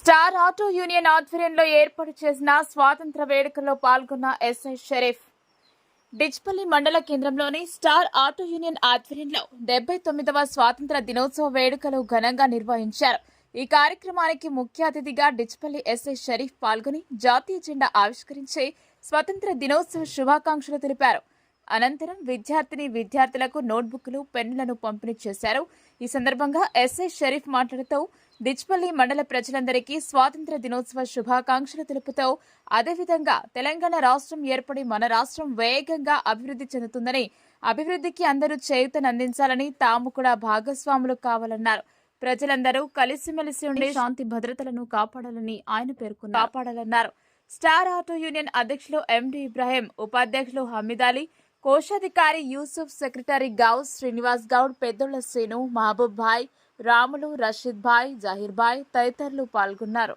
Star auto union ఆధ్వర్యంలో ఏర్పాటు చేసిన స్వాతంత్ర వేడుకల్లో పాల్గొన్న ఎస్ఐ షరీఫ్. డిచ్పల్లి మండల కేంద్రంలోని స్టార్ ఆటో యూనియన్ ఆధ్వర్యంలో డెబ్బై తొమ్మిదవ స్వాతంత్ర దినోత్సవ వేడుకలు ఘనంగా నిర్వహించారు. ఈ కార్యక్రమానికి ముఖ్య అతిథిగా డిచ్పల్లి ఎస్ఐ షరీఫ్ పాల్గొని జాతీయ జెండా ఆవిష్కరించి స్వతంత్ర దినోత్సవ శుభాకాంక్షలు తెలిపారు. అనంతరం విద్యార్థిని విద్యార్థులకు నోట్బుక్లు పెన్నులను పంపిణీ చేశారు. ఈ సందర్భంగా ఎస్ఐ షరీఫ్ మాట్లాడుతూ డిచ్పల్లి మండల ప్రజలందరికీ స్వాతంత్ర దినోత్సవ శుభాకాంక్షలు తెలుపుతూ అదేవిధంగా తెలంగాణ రాష్ట్రం ఏర్పడి మన రాష్ట్రం వేగంగా అభివృద్ధి చెందుతుందని అభివృద్ధికి అందరూ చేయూతనందించాలని తాము కూడా భాగస్వాములు కావాలన్నారు. ప్రజలందరూ కలిసిమెలిసి ఉండి శాంతి భద్రతలను కాపాడాలని ఆయన పేర్కొన్నారు. కాపాడాలన్నారు. స్టార్ ఆటో యూనియన్ అధ్యక్షులు ఎండి ఇబ్రాహిం ఉపాధ్యక్షులు హమీద్ అలీ కోశాధికారి యూసుఫ్ సెక్రటరీ గౌస్ శ్రీనివాస్ గౌడ్ పెద్దోళ్ళ శ్రీను మహబూబ్ భాయ్ రాములు రషీద్ భాయ్ జహీర్ భాయ్ తదితరులు పాల్గొన్నారు.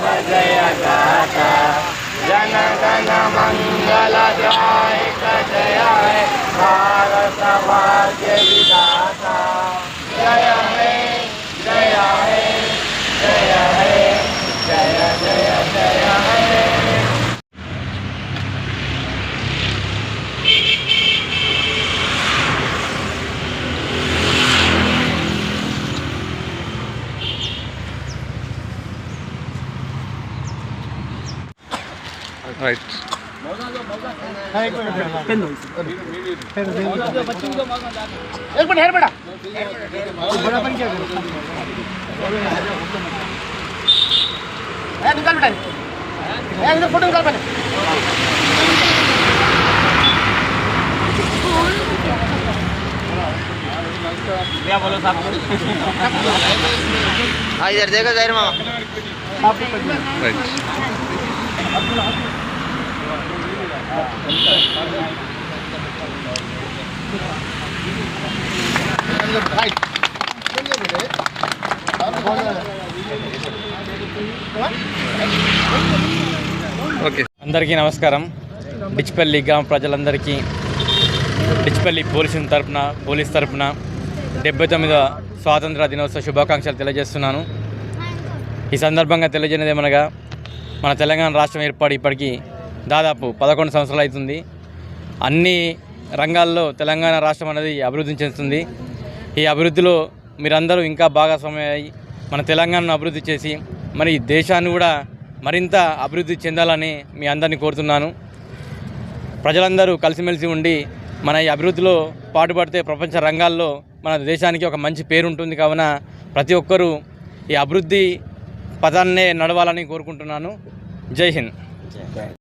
जय गाता जन गण मंगल जय जय भारत भाग्य राइट एक मिनट हेर बेटा बड़ा बन क्या बड़ा बड़ा बेटा इधर फ़ोटो निकाल पहले बोलो साहब हाँ इधर देखो ज़ाहिर मामा। ఓకే. అందరికీ నమస్కారం. డిచ్పల్లి గ్రామ ప్రజలందరికీ డిచ్పల్లి పోలీసుల తరపున పోలీస్ తరఫున డెబ్బై తొమ్మిదవ స్వాతంత్ర దినోత్సవ శుభాకాంక్షలు తెలియజేస్తున్నాను. ఈ సందర్భంగా తెలియజేయనిది ఏమనగా మన తెలంగాణ రాష్ట్రం ఏర్పాటు ఇప్పటికీ దాదాపు పదకొండు సంవత్సరాలు అవుతుంది. అన్ని రంగాల్లో తెలంగాణ రాష్ట్రం అనేది అభివృద్ధి చెందుతుంది ఈ అభివృద్ధిలో మీరందరూ ఇంకా భాగస్వామ్యం మన తెలంగాణను అభివృద్ధి చేసి మరి దేశాన్ని కూడా మరింత అభివృద్ధి చెందాలని మీ అందరినీ కోరుతున్నాను. ప్రజలందరూ కలిసిమెలిసి ఉండి మన ఈ అభివృద్ధిలో పాటుపడితే ప్రపంచ రంగాల్లో మన దేశానికి ఒక మంచి పేరు ఉంటుంది కావున ప్రతి ఒక్కరూ ఈ అభివృద్ధి పదాన్నే నడవాలని కోరుకుంటున్నాను. జై హింద్.